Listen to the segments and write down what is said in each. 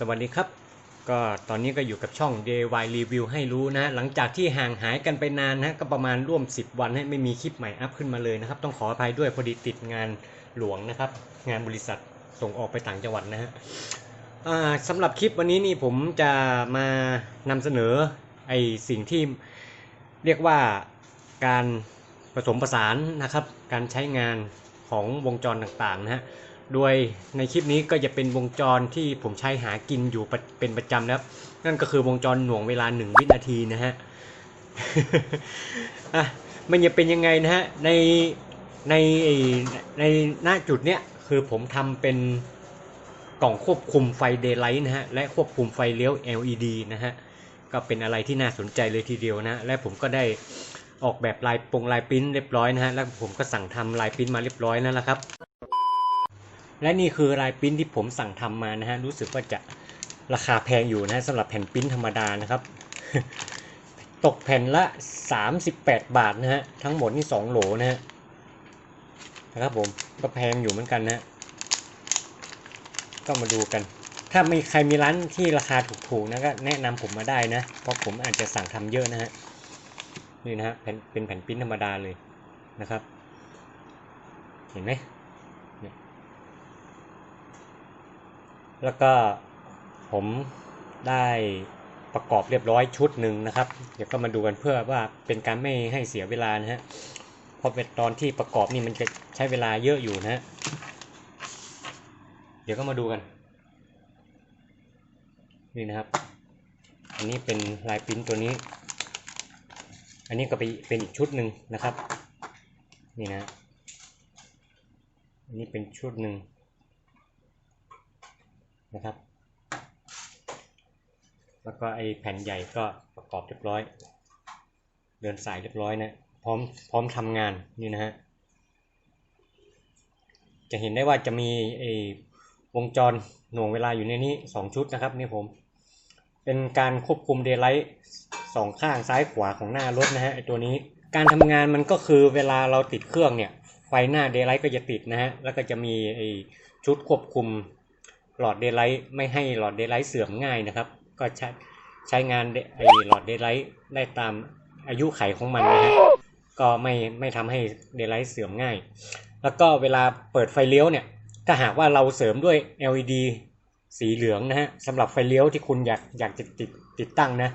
สวัสดีครับ ก็ตอนนี้ก็อยู่กับช่อง DIY Review ให้รู้นะ หลังจากที่ห่างหายกันไปนานนะก็ประมาณร่วม 10 วันให้ไม่มีคลิปใหม่อัพขึ้นมาเลยนะครับ ต้องขออภัยด้วยพอดีติดงานหลวงนะครับ งานบริษัทส่งออกไปต่างจังหวัดนะฮะสำหรับคลิปวันนี้นี่ผมจะมานำเสนอไอสิ่งที่เรียกว่าการผสมผสานนะครับ การใช้งาน ของวงจรต่างๆนะฮะ โดยในคลิปนี้ก็จะเป็นวงจรที่ผมใช้หากินอยู่เป็นประจำนะครับ นั่นก็คือวงจรหน่วงเวลา 1 วินาทีนะฮะอะมันจะเป็นยังไงนะฮะ ในในในหน้าจุดเนี้ยคือผมทำเป็นกล่องควบคุมไฟเดย์ไลท์นะฮะ และควบคุมไฟเลี้ยว LED นะฮะ ก็เป็นอะไรที่น่าสนใจเลยทีเดียวนะ และผมก็ได้ ออกแบบลายปงลายปิ้นเรียบร้อยนะฮะแล้วผมก็สั่งทำลายปิ้นมาเรียบร้อยแล้วละครับ และนี่คือลายปิ้นที่ผมสั่งทำมานะฮะรู้สึกว่าจะราคาแพงอยู่นะฮะสำหรับแผ่นปิ้นธรรมดานะครับ ตกแผ่นละ 38 บาทนะฮะทั้งหมดนี่2โหลนะฮะนะครับผมก็แพงอยู่เหมือนกันนะฮะก็มาดูกัน ถ้ามีใครมีร้านที่ราคาถูกๆนะก็แนะนำผมมาได้นะ เพราะผมอาจจะสั่งทำเยอะนะฮะ นี่นะฮะเป็นเป็นแผ่นปริ้นธรรมดาเลยนะครับ เห็นไหมแล้วก็ผมได้ประกอบเรียบร้อยชุดหนึ่งนะครับ เดี๋ยวก็มาดูกันเพื่อว่าเป็นการไม่ให้เสียเวลานะฮะเพราะเป็นตอนที่ประกอบนี่มันจะใช้เวลาเยอะอยู่นะฮะเดี๋ยวก็มาดูกัน นี่นะครับ อันนี้เป็นลายปิ้นตัวนี้ อันนี้ก็ไปเป็นอีกชุดหนึ่งนะครับ นี่นะ อันนี้เป็นชุดหนึ่งนะครับ แล้วก็ไอแผ่นใหญ่ก็ประกอบเรียบร้อย เดินสายเรียบร้อยนะพร้อมพร้อมทำงานนี่นะฮะจะเห็นได้ว่าจะมีไอวงจรหน่วงเวลาอยู่ในนี้สองชุดนะครับนี่ผม เป็นการควบคุมเดย์ไลท์ สองข้างซ้ายขวาของหน้ารถนะฮะไอตัวนี้ การทำงานมันก็คือเวลาเราติดเครื่องเนี่ย ไฟหน้าเดย์ไลท์ก็จะติดนะฮะ แล้วก็จะมีไอชุดควบคุมหลอดเดย์ไลท์ไม่ให้หลอดเดย์ไลท์เสื่อมง่ายนะครับ ก็ใช้ใช้งานไอหลอดเดย์ไลท์ได้ตามอายุไขของมันนะฮะ ก็ไม่ไม่ทำให้เดย์ไลท์เสื่อมง่าย แล้วก็เวลาเปิดไฟเลี้ยวเนี่ย ถ้าหากว่าเราเสริมด้วย LED สีเหลืองนะฮะสำหรับไฟเลี้ยวที่คุณอยากอยากจะติดติดตั้งนะ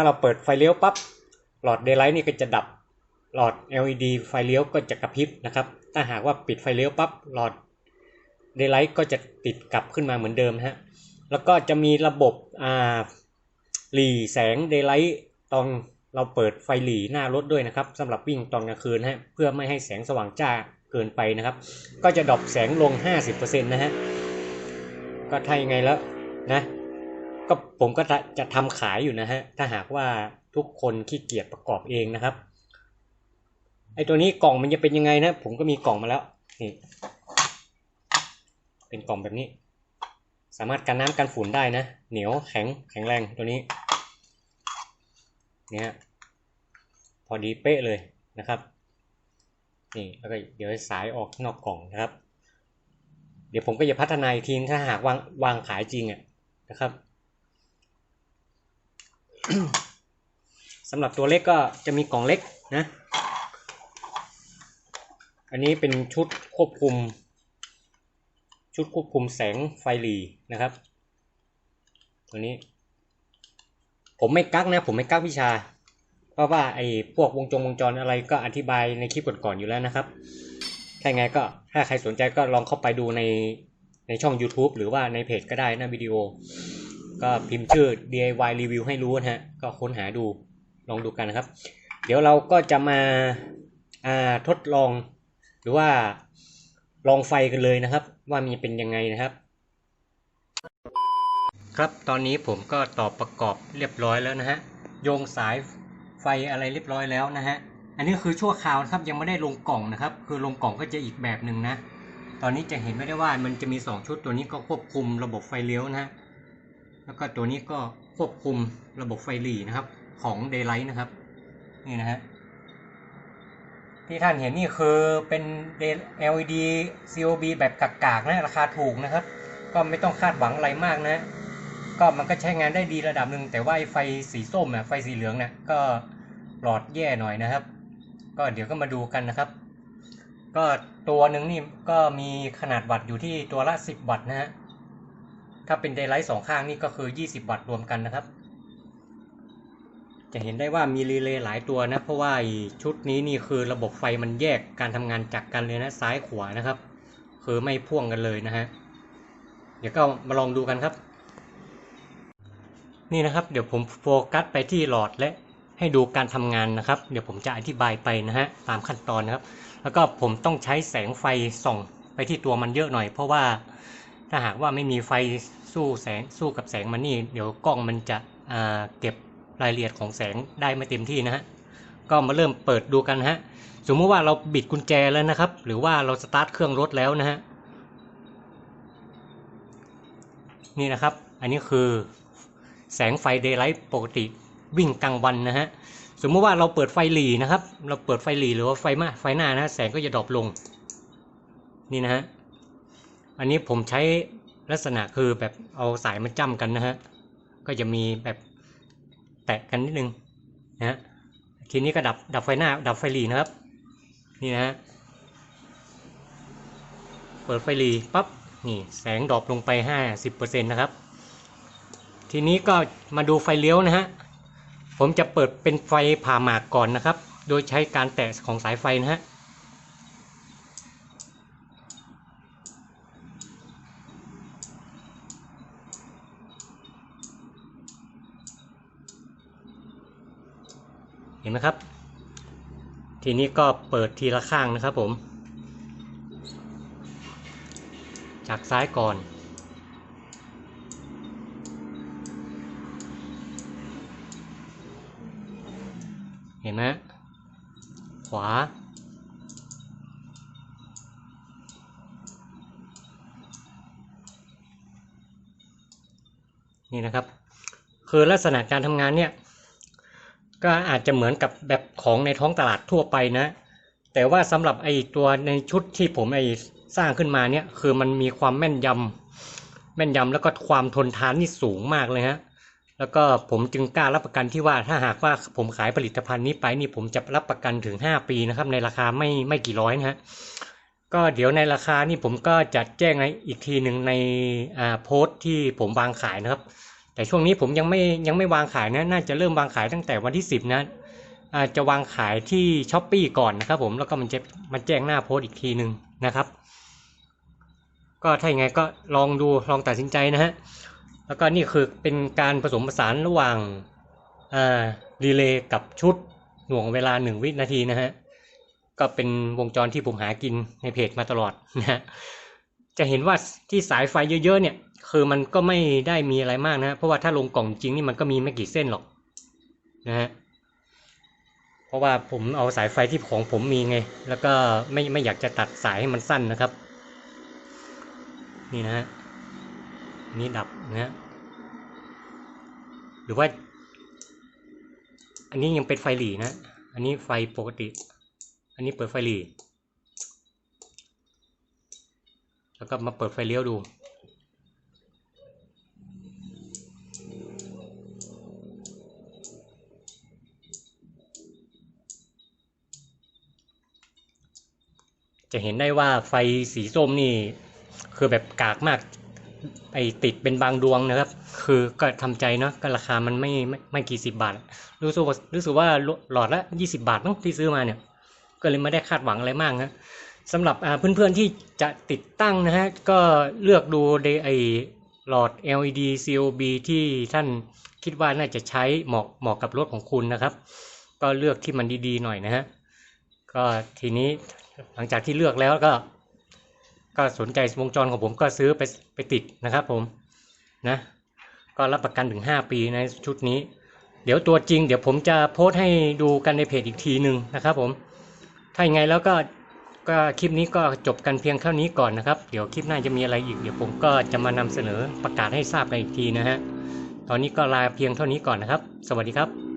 ถ้าเราเปิดไฟเลี้ยวปั๊บหลอดเดย์ไลท์นี่ก็จะดับหลอด LED ไฟเลี้ยวก็จะกระพริบนะครับ ถ้าหากว่าปิดไฟเลี้ยวปั๊บหลอดเดย์ไลท์ก็จะติดกลับขึ้นมาเหมือนเดิมฮะแล้วก็จะมีระบบอ่าหลีแสงเดย์ไลท์ตอนเราเปิดไฟหลีหน้ารถด้วยนะครับสำหรับวิ่งตอนกลางคืนฮะเพื่อไม่ให้แสงสว่างจ้าเกินไปนะครับ ก็จะดรอปแสงลง 50%นะฮะก็ถ้ายังไงแล้วนะ ก็ผมก็จะทำขายอยู่นะฮะ ถ้าหากว่าทุกคนขี้เกียจประกอบเองนะครับ ไอตัวนี้กล่องมันจะเป็นยังไงนะ ผมก็มีกล่องมาแล้ว นี่ เป็นกล่องแบบนี้ สามารถกันน้ำกันฝุ่นได้นะ เหนียวแข็งแข็งแรงตัวนี้ เนี่ยพอดีเป๊ะเลยนะครับนี่แล้วก็เดี๋ยวสายออกนอกกล่องนะครับ เดี๋ยวผมก็จะพัฒนาอีกทีถ้าหากวางวางขายจริงอะนะครับ สำหรับตัวเล็กก็จะมีกล่องเล็กนะ อันนี้เป็นชุดควบคุม ชุดควบคุมแสงไฟหลีนะครับ ตัวนี้ ผมไม่กักนะ ผมไม่กักวิชา เพราะว่าไอ้พวกวงจงวงจรอะไรก็อธิบายในคลิปก่อนๆอยู่แล้วนะครับถ้าไงก็ถ้าใครสนใจก็ลองเข้าไปดูในในช่อง YouTube หรือว่าในเพจก็ได้นะวิดีโอ ก็พิมพ์ชื่อ DIY review ให้รู้นะฮะ ก็ค้นหาดูลองดูกันนะครับ เดี๋ยวเราก็จะมาอ่าทดลองหรือว่าลองไฟกันเลยนะครับ ว่ามีเป็นยังไงนะครับ ครับตอนนี้ผมก็ต่อประกอบเรียบร้อยแล้วนะฮะโยงสายไฟอะไรเรียบร้อยแล้วนะฮะอันนี้คือชั่วคราวนะครับยังไม่ได้ลงกล่องนะครับ คือลงกล่องก็จะอีกแบบหนึ่งนะ ตอนนี้จะเห็นไม่ได้ว่ามันจะมี 2 ชุดตัวนี้ก็ควบคุมระบบไฟเลี้ยวนะฮะ แล้วก็ตัวนี้ก็ควบคุมระบบไฟหลีนะครับ ของ Daylight นะครับ นี่นะฮะที่ท่านเห็นนี่คือเป็น LED COB แบบกากๆนะราคาถูกนะครับ ก็ไม่ต้องคาดหวังอะไรมากนะ ก็มันก็ใช้งานได้ดีระดับหนึ่งแต่ว่าไฟสีส้มอะไฟสีเหลืองเนี่ยก็หลอดแย่หน่อยนะครับ ก็เดี๋ยวก็มาดูกันนะครับ ก็ตัวหนึ่งนี่ก็มีขนาดวัตต์อยู่ที่ตัวละ 10 วัตต์นะฮะ ถ้าเป็นเดไลท์สองข้างนี่ก็คือ 20 วัตต์รวมกันนะครับ จะเห็นได้ว่ามีรีเลย์หลายตัวนะ เพราะว่าชุดนี้นี่คือระบบไฟมันแยกการทำงานจากกันเลยนะซ้ายขวานะครับ คือไม่พ่วงกันเลยนะฮะ เดี๋ยวก็มาลองดูกันครับ นี่นะครับ เดี๋ยวผมโฟกัสไปที่หลอดและให้ดูการทำงานนะครับ เดี๋ยวผมจะอธิบายไปนะฮะตามขั้นตอนนะครับ แล้วก็ผมต้องใช้แสงไฟส่องไปที่ตัวมันเยอะหน่อย เพราะว่าถ้าหากว่าไม่มีไฟ สู้แสงสู้กับแสงมันนี่เดี๋ยวกล้องมันจะเก็บรายละเอียดของแสงได้ไม่เต็มที่นะฮะก็มาเริ่มเปิดดูกันฮะสมมติว่าเราบิดกุญแจแล้วนะครับ หรือว่าเราสตาร์ทเครื่องรถแล้วนะฮะนี่นะครับ อันนี้คือแสงไฟเดย์ไลท์ปกติวิ่งกลางวันนะฮะสมมติว่าเราเปิดไฟหลีนะครับ เราเปิดไฟหลีหรือว่าไฟมาไฟหน้านะแสงก็จะดรอปลง นี่นะฮะอันนี้ผมใช้ ลักษณะคือแบบเอาสายมาจ้ำกันนะฮะ ก็จะมีแบบแตะกันนิดนึงนะฮะทีนี้ก็ดับดับไฟหน้า ดับไฟหลีนะครับ นี่นะฮะ เปิดไฟหลีปั๊บ นี่แสงดรอปลงไป 50%นะครับ ทีนี้ก็มาดูไฟเลี้ยวนะฮะ ผมจะเปิดเป็นไฟผ่าหมากก่อนนะครับ โดยใช้การแตะของสายไฟนะฮะ ห็นไหมครับ ทีนี้ก็เปิดทีละข้างนะครับผม จากซ้ายก่อน เห็นไหมขวา นี่นะครับ คือลักษณะการทำงานเนี่ย ก็อาจจะเหมือนกับแบบของในท้องตลาดทั่วไปนะ แต่ว่าสำหรับไอตัวในชุดที่ผมไอสร้างขึ้นมาเนี่ยคือมันมีความแม่นยำแม่นยำแล้วก็ความทนทานนี่สูงมากเลยฮะแล้วก็ผมจึงกล้ารับประกันที่ว่าถ้าหากว่าผมขายผลิตภัณฑ์นี้ไปนี่ผมจะรับประกันถึง 5 ปีนะครับในราคาไม่ไม่กี่ร้อยนะฮะก็เดี๋ยวในราคานี่ผมก็จะแจ้งในอีกทีหนึ่งในอ่าโพสต์ที่ผมวางขายนะครับ แต่ช่วงนี้ผมยังไม่ยังไม่วางขายนะ น่าจะเริ่มวางขายตั้งแต่วันที่ 10 นะอาจะวางขายที่ช้อปปีก่อนนะครับผมแล้วก็มันจะมันแจ้งหน้าโพสต์อีกทีหนึ่งนะครับ ก็ถ้าอย่างไงก็ลองดูลองตัดสินใจนะฮะแล้วก็นี่คือเป็นการผสมผสานระหว่างรีเลย์กับชุดหน่วงเวลาหนึ่งวินาทีนะฮะก็เป็นวงจรที่ผมหากินในเพจมาตลอดนะฮะจะเห็นว่าที่สายไฟเยอะๆเนี่ย คือมันก็ไม่ได้มีอะไรมากนะ เพราะว่าถ้าลงกล่องจริงนี่มันก็มีไม่กี่เส้นหรอกนะฮะเพราะว่าผมเอาสายไฟที่ของผมมีไง แล้วก็ไม่ไม่อยากจะตัดสายให้มันสั้นนะครับ นี่นะฮะนี่ดับนะฮะหรือว่า อันนี้ยังเป็นไฟหลีนะ อันนี้ไฟปกติ อันนี้เปิดไฟหลีแล้วก็มาเปิดไฟเลี้ยวดู จะเห็นได้ว่าไฟสีส้มนี่ คือแบบกากมากไอติดเป็นบางดวงนะครับ คือก็ทำใจเนาะก็ราคามันไม่ไม่ไม่กี่สิบบาท รู้สึกว่ารู้สึกว่าหลอดละยี่สิบาทเนอะที่ซื้อมาเนี่ย ก็เลยไม่ได้คาดหวังอะไรมากนะสำหรับอ่าเพื่อนๆที่จะติดตั้งนะฮะ ก็เลือกดูในไอหลอด LED COB ที่ท่านคิดว่าน่าจะใช้เหมาะเหมาะกับรถของคุณนะครับ ก็เลือกที่มันดีๆหน่อยนะฮะ ก็ทีนี้ หลังจากที่เลือกแล้วก็ ก็สนใจวงจรของผมก็ซื้อไปไปติดนะครับผมนะก็รับประกันถึง 5 ปีในชุดนี้ เดี๋ยวตัวจริง เดี๋ยวผมจะโพสต์ให้ดูกันในเพจอีกทีหนึ่งนะครับผม ถ้าอย่างไงแล้วก็ก็คลิปนี้ก็จบกันเพียงเท่านี้ก่อนนะครับ เดี๋ยวคลิปหน้าจะมีอะไรอีก เดี๋ยวผมก็จะมานำเสนอประกาศให้ทราบกันอีกทีนะฮะ ตอนนี้ก็ลาเพียงเท่านี้ก่อนนะครับ สวัสดีครับ